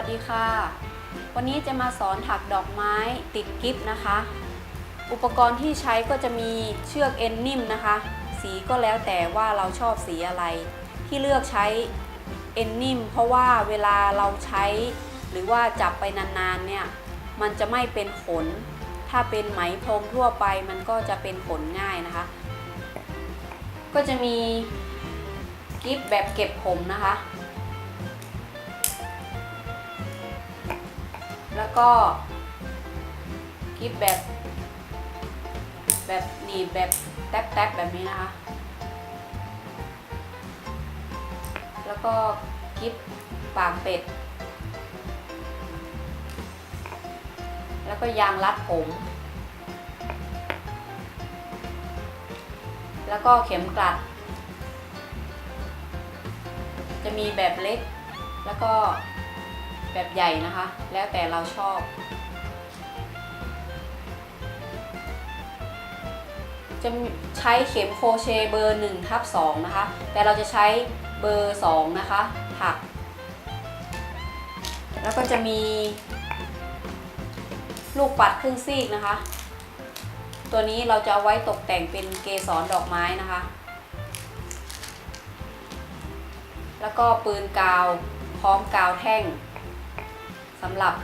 วัสดีค่ะ วันนี้จะมาสอนถักดอกไม้ติดกิฟต์นะคะ อุปกรณ์ที่ใช้ก็จะมีเชือกเอ็นนิ่มนะคะ สีก็แล้วแต่ว่าเราชอบสีอะไร ที่เลือกใช้เอ็นนิ่มเพราะว่าเวลาเราใช้ หรือว่าจับไปนานๆเนี่ยมันจะไม่เป็นขน ถ้าเป็นไหมพรมทั่วไปมันก็จะเป็นขนง่ายนะคะ ก็จะมีกิฟต์แบบเก็บผมนะคะ แล้วก็กิฟต์แบบ แบบหนีบแบบแท็บๆแบบนี้นะคะ แล้วก็กิฟต์ปากเป็ด แล้วก็ยางรัดผม แล้วก็เข็มกลัด จะมีแบบเล็ก แล้วก็ แบบใหญ่นะคะ แล้วแต่เราชอบ จะใช้เข็มโครเชต์เบอร์1ทับ2นะคะ แต่เราจะใช้เบอร์2นะคะ ถัก แล้วก็จะมีลูกปัดครึ่งซีกนะคะ ตัวนี้เราจะเอาไว้ตกแต่งเป็นเกสรดอกไม้นะคะ แล้วก็ปืนกาวพร้อมกาวแท่ง สำหรับ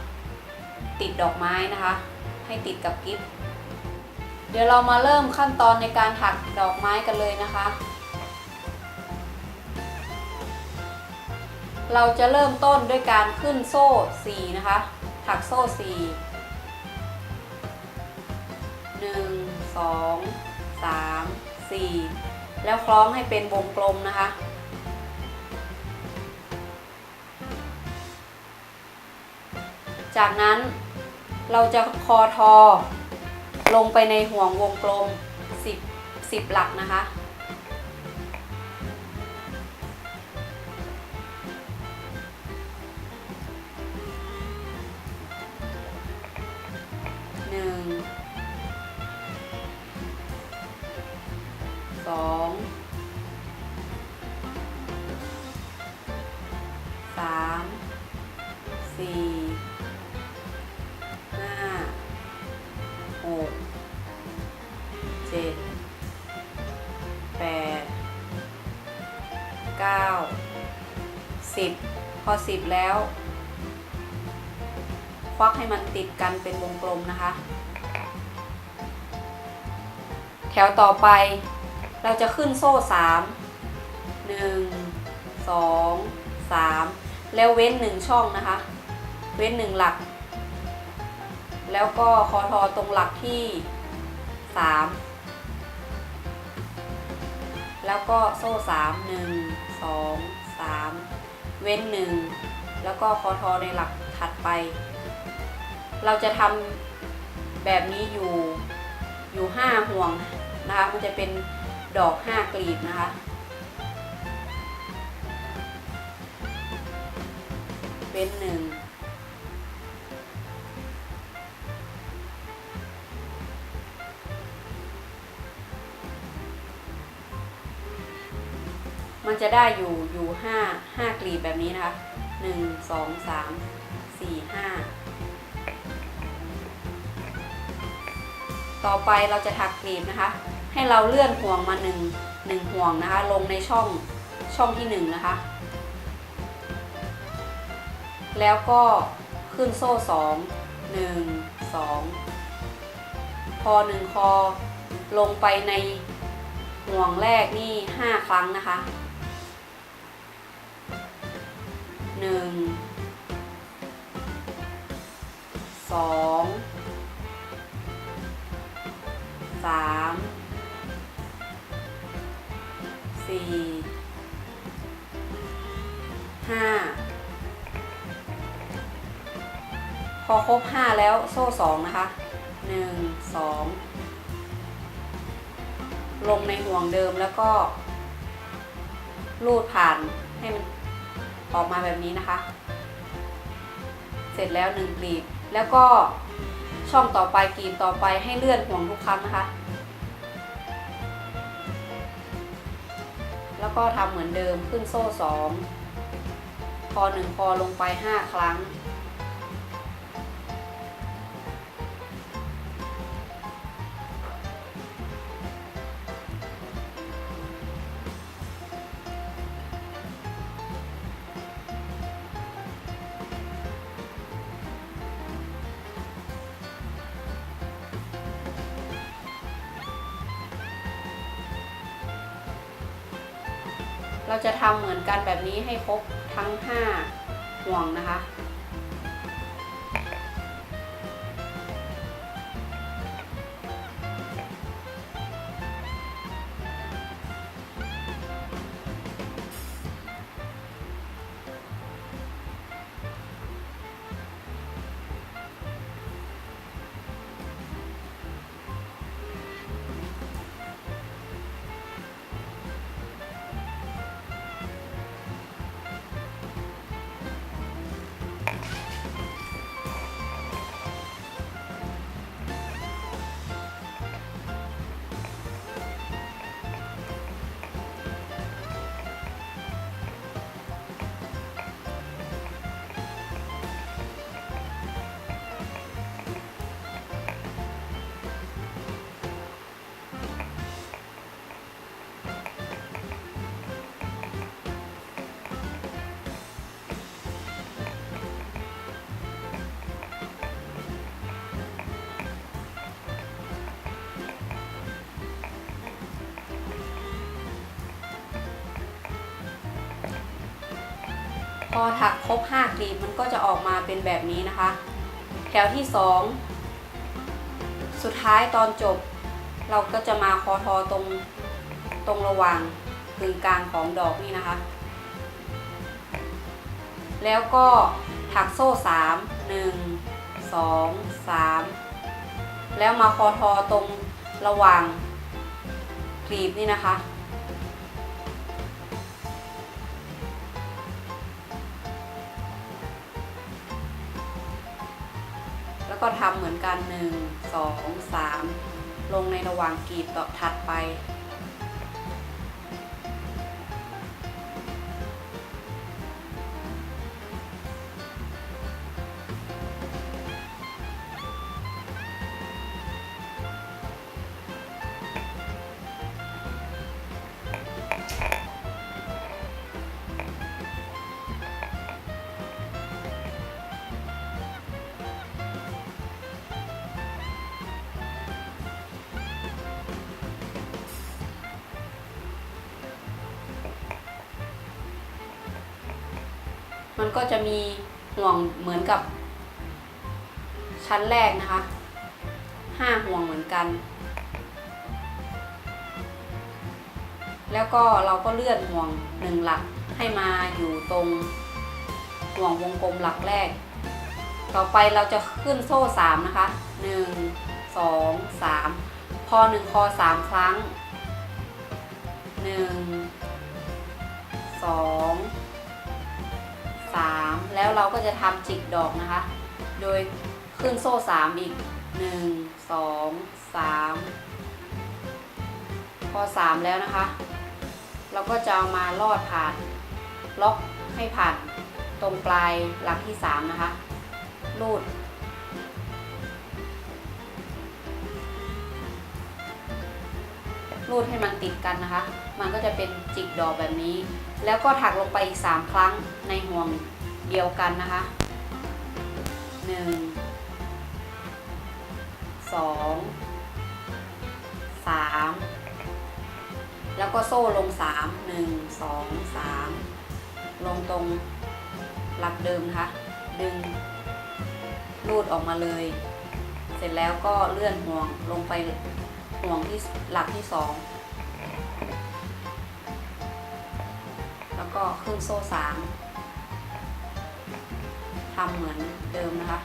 ติดดอกไม้นะคะ ให้ติดกับกิฟต์เดี๋ยวเรามาเริ่มขั้นตอนในการถักดอกไม้กันเลยนะคะ เราจะเริ่มต้นด้วยการขึ้นโซ่4นะคะ ถักโซ่4 1 2 3 4แล้วคล้องให้เป็นวงกลมนะคะ จากนั้นเราจะคอทอลงไปในห่วงวงกลม 10 10 หลักนะคะ สิบแล้ว ควักให้มันติดกันเป็นวงกลมนะคะ แถวต่อไปเราจะขึ้นโซ่สามหนึ่งสองสามแล้วเว้นหนึ่งช่องนะคะ เว้นหนึ่งหลัก แล้วก็คอทอตรงหลักที่สามแล้วก็โซ่สามหนึ่งสองสาม เว้นหนึ่งแล้วก็คอทอในหลักถัดไป เราจะทำแบบนี้อยู่อยู่ห้าห่วงนะคะมันจะเป็นดอกห้ากลีบนะคะเป็นหนึ่ง มันจะได้อยู่อยู่ห้าห้ากลีบแบบนี้นะคะหนึ่งสองสามสี่ห้าต่อไปเราจะถักกลีบนะคะ ให้เราเลื่อนห่วงมาหนึ่งหนึ่งห่วงนะคะ ลงในช่องช่องที่หนึ่งนะคะ แล้วก็ขึ้นโซ่สองหนึ่งสองพอหนึ่งคอลงไปในห่วงแรกนี่ห้าครั้งนะคะ หนึ่งสองสามสี่ห้าพอครบห้าแล้วโซ่สองนะคะหนึ่งสองลงในห่วงเดิมแล้วก็ลูดผ่านให้มัน ออกมาแบบนี้นะคะ เสร็จแล้วหนึ่งกลีบ แล้วก็ช่องต่อไปกลีบต่อไปให้เลื่อนห่วงทุกครั้งนะคะ แล้วก็ทำเหมือนเดิมขึ้นโซ่สองพอหนึ่งพอลงไปห้าครั้ง เราจะทำเหมือนกันแบบนี้ให้ครบทั้ง 5 ห่วงนะคะ พอถักครบ5กลีบมันก็จะออกมาเป็นแบบนี้นะคะ แถวที่ 2 สุดท้ายตอนจบ เราก็จะมาคอทอตรงตรงระหว่างกึ่งกลางของดอกนี่นะคะ แล้วก็ถักโซ่ 3 1 2 3 แล้วมาคอทอตรงระหว่างกลีบนี่นะคะ แล้วก็ทำเหมือนกัน 1 2 3 ลงในระหว่างกรีบต่อถัดไป มันก็จะมีห่วงเหมือนกับ ชั้นแรกนะคะห้าห่วงเหมือนกัน แล้วก็เราก็เลื่อนห่วงหนึ่งหลักให้มาอยู่ตรงห่วงวงกลมหลักแรก ต่อไปเราจะขึ้นโซ่สามนะคะหนึ่งสองสามพอหนึ่งคอสามครั้งหนึ่งสอง3 เราก็จะทำจิกดอกนะคะ โดยขึ้นโซ่3อีก1 2 3พอ3แล้วนะคะ เราก็จะเอามาลอดผ่านล็อกให้ผ่านตรงปลายหลักที่3นะคะรูดรูดให้มันติดกันนะคะ มันก็จะเป็นจิกดอกแบบนี้ แล้วก็ถักลงไปอีก 3 ครั้งในห่วง เดียวกันนะคะ1 2 3แล้วก็โซ่ลง3 1 2 3ลงตรงหลักเดิมนะคะดึงรูดออกมาเลย เสร็จแล้วก็เลื่อนห่วงลงไปห่วงที่หลักที่สองแล้วก็ขึ้นโซ่สาม ทำเหมือนเดิมนะคะ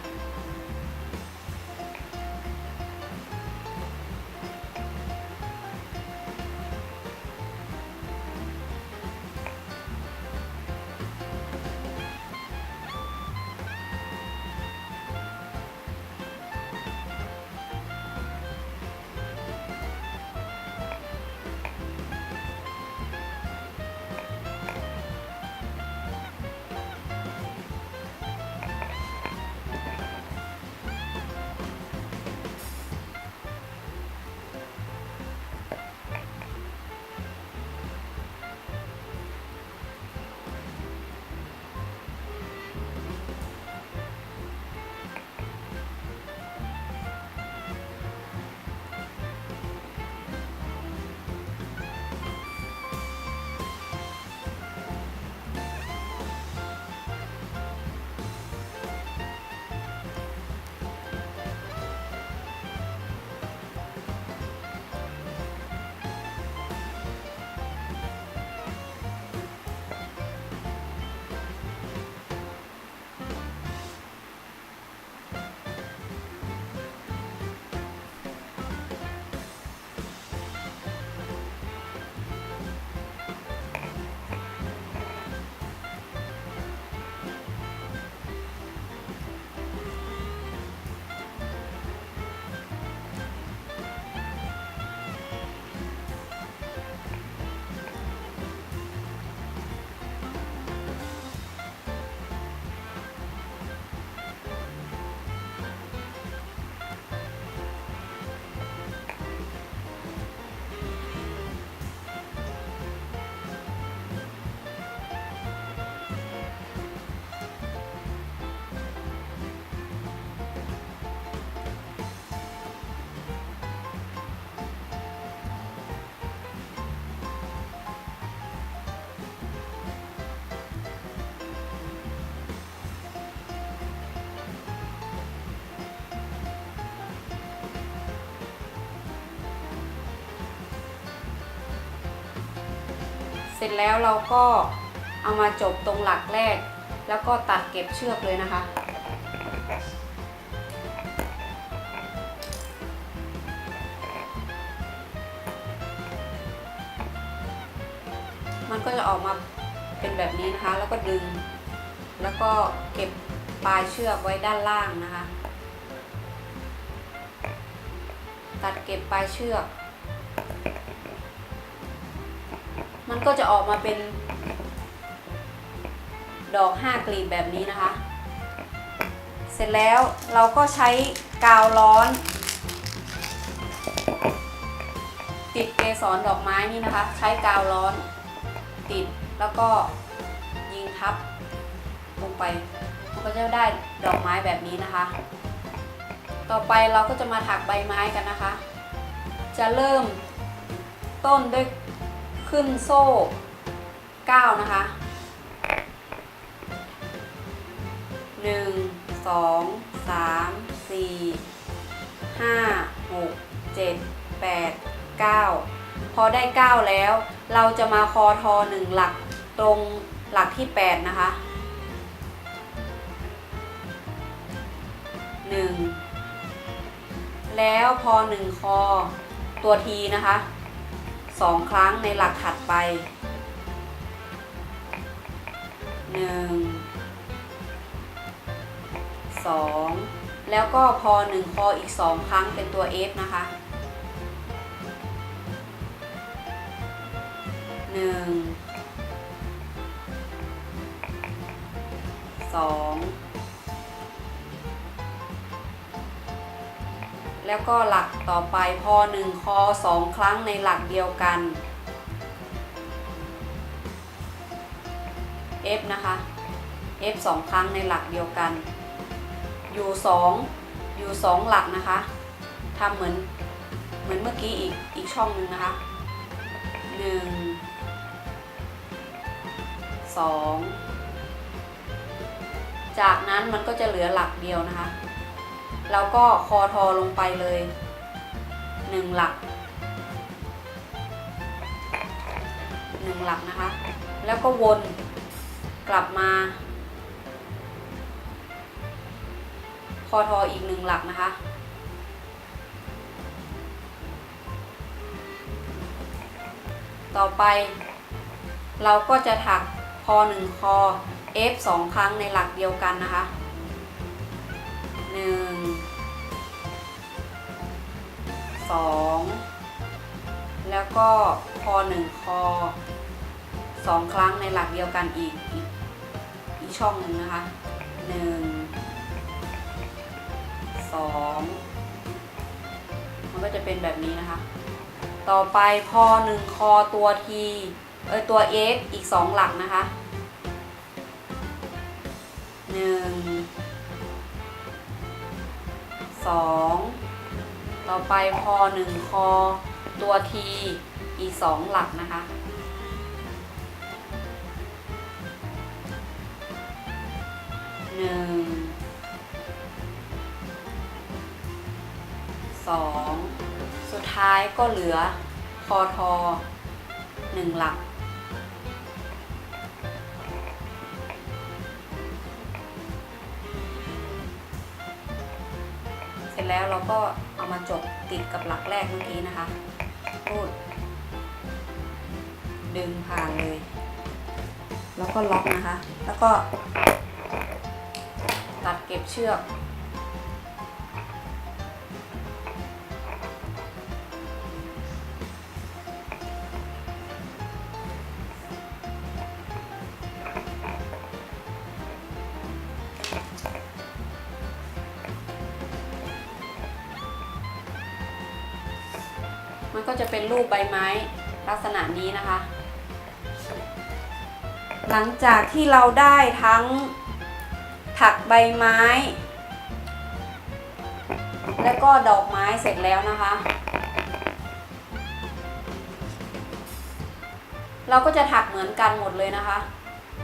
เสร็จแล้วเราก็เอามาจบตรงหลักแรก แล้วก็ตัดเก็บเชือกเลยนะคะ มันก็จะออกมาเป็นแบบนี้นะคะ แล้วก็ดึง แล้วก็เก็บปลายเชือกไว้ด้านล่างนะคะ ตัดเก็บปลายเชือก มันก็จะออกมาเป็น ดอกห้ากลีบแบบนี้นะคะ เสร็จแล้วเราก็ใช้กาวร้อน ติดเกสรดอกไม้นี่นะคะ ใช้กาวร้อนติดแล้วก็ยิงทับลงไปมันก็จะได้ดอกไม้แบบนี้นะคะ ต่อไปเราก็จะมาถักใบไม้กันนะคะ จะเริ่มต้นด้วย ขึ้นโซ่ 9 นะคะ 1 2 3 4 5 6 7 8 9 พอได้ 9 แล้ว เราจะมาคอทอ1หลักตรงหลักที่ 8 นะคะ 1 แล้วพอ 1 คอตัวทีนะคะ 2ครั้งในหลักถัดไป1 2แล้วก็พอ1คออีก2ครั้งเป็นตัว F นะคะหนึ่งสอง แล้วก็หลักต่อไปพอหนึ่งคอสองครั้งในหลักเดียวกัน F นะคะ F สองครั้งในหลักเดียวกันอยู่สองอยู่สองหลักนะคะทำเหมือนเหมือนเมื่อกี้อีกอีกช่องหนึ่งนะคะหนึ่งสองจากนั้นมันก็จะเหลือหลักเดียวนะคะ แล้วก็คอทอลงไปเลยหนึ่งหลักหนึ่งหลักนะคะ แล้วก็วนกลับมา คอทออีกหนึ่งหลักนะคะ ต่อไป เราก็จะถักคอหนึ่งคอ F สองครั้งในหลักเดียวกันนะคะห นึ่งสองแล้วก็คอหนึ่งคอสองครั้งในหลักเดียวกันอีกอีกช่องหนึ่งนะคะหนึ่งสองมันก็จะเป็นแบบนี้นะคะ ต่อไปพอหนึ่งคอตัวทีเออตัว F อีกสองหลักนะคะหนึ่งสอง ต่อไปพอหนึ่งคอ ตัวทีอีกสองหลักนะคะ หนึ่ง สอง สุดท้ายก็เหลือคอทอหนึ่งหลักเสร็จแล้วเราก็ มาจบติดกับหลักแรกเมื่อกี้นะคะรูดดึงผ่านเลย แล้วก็ล็อกนะคะ แล้วก็ตัดเก็บเชือก เป็นรูปใบไม้ลักษณะนี้นะคะ หลังจากที่เราได้ทั้งถักใบไม้ และก็ดอกไม้เสร็จแล้วนะคะ เราก็จะถักเหมือนกันหมดเลยนะคะ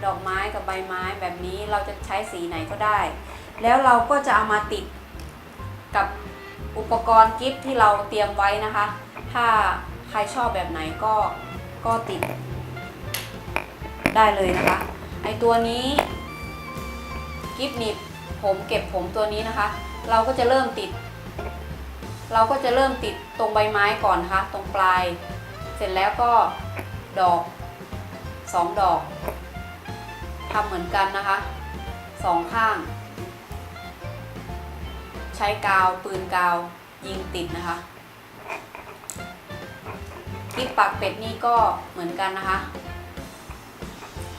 ดอกไม้กับใบไม้แบบนี้เราจะใช้สีไหนก็ได้ แล้วเราก็จะเอามาติดกับอุปกรณ์กิฟต์ที่เราเตรียมไว้นะคะ ถ้าใครชอบแบบไหนก็ก็ติด ได้เลยนะคะ ไอตัวนี้กิฟหนีบผมเก็บผมตัวนี้นะคะ เราก็จะเริ่มติด เราก็จะเริ่มติดตรงใบไม้ก่อนนะคะ ตรงปลาย เสร็จแล้วก็ดอกสองดอกทำเหมือนกันนะคะสองข้าง ใช้กาวปืนกาวยิงติดนะคะ คลิปปากเป็ดนี่ก็เหมือนกันนะคะ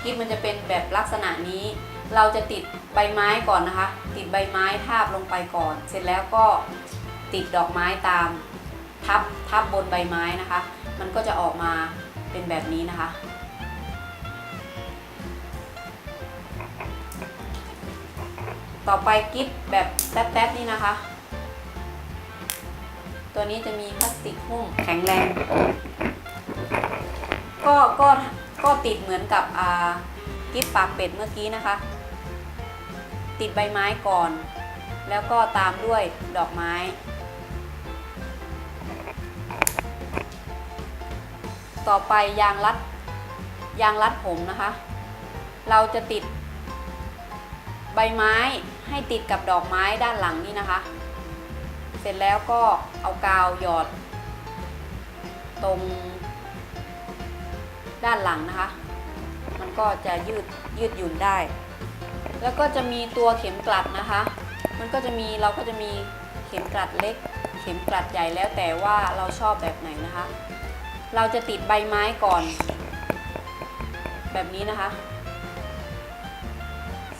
คลิปมันจะเป็นแบบลักษณะนี้ เราจะติดใบไม้ก่อนนะคะ ติดใบไม้ทาบลงไปก่อน เสร็จแล้วก็ติดดอกไม้ตามทับทับบนใบไม้นะคะ มันก็จะออกมาเป็นแบบนี้นะคะต่อไปกิฟแบบแป๊บๆนี่นะคะ ตัวนี้จะมีพลาสติกหุ้มแข็งแรง ก็ก็ก็ติดเหมือนกับอ่ากิฟปากเป็ดเมื่อกี้นะคะ ติดใบไม้ก่อน แล้วก็ตามด้วยดอกไม้ต่อไปยางรัดยางรัดผมนะคะ เราจะติดใบไม้ให้ติดกับดอกไม้ด้านหลังนี่นะคะเส ร็จแล้วก็เอากาวหยอด ตรงด้านหลังนะคะ มันก็จะยืดยืดหยุ่นได้ แล้วก็จะมีตัวเข็มกลัดนะคะ มันก็จะมีเราก็จะมีเข็มกลัดเล็ก เข็มกลัดใหญ่แล้วแต่ว่าเราชอบแบบไหนนะคะ เราจะติดใบไม้ก่อน แบบนี้นะคะ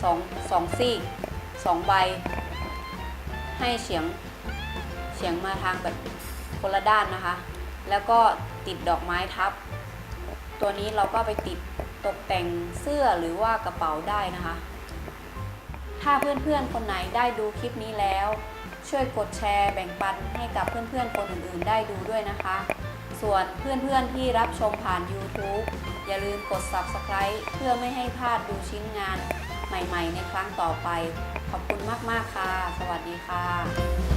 สองสองซี่สองใบให้เฉียง เฉียงมาทางแบบคนละด้านนะคะ แล้วก็ติดดอกไม้ทับ ตัวนี้เราก็ไปติดตกแต่งเสื้อหรือว่ากระเป๋าได้นะคะ ถ้าเพื่อนๆคนไหนได้ดูคลิปนี้แล้ว ช่วยกดแชร์แบ่งปันให้กับเพื่อนๆคนอื่นๆ ได้ดูด้วยนะคะ ส่วนเพื่อนๆที่รับชมผ่าน YouTube อย่าลืมกด Subscribe เพื่อไม่ให้พลาดดูชิ้นงานใหม่ๆ ในครั้งต่อไป ขอบคุณมาก ๆ ค่ะ สวัสดีค่ะ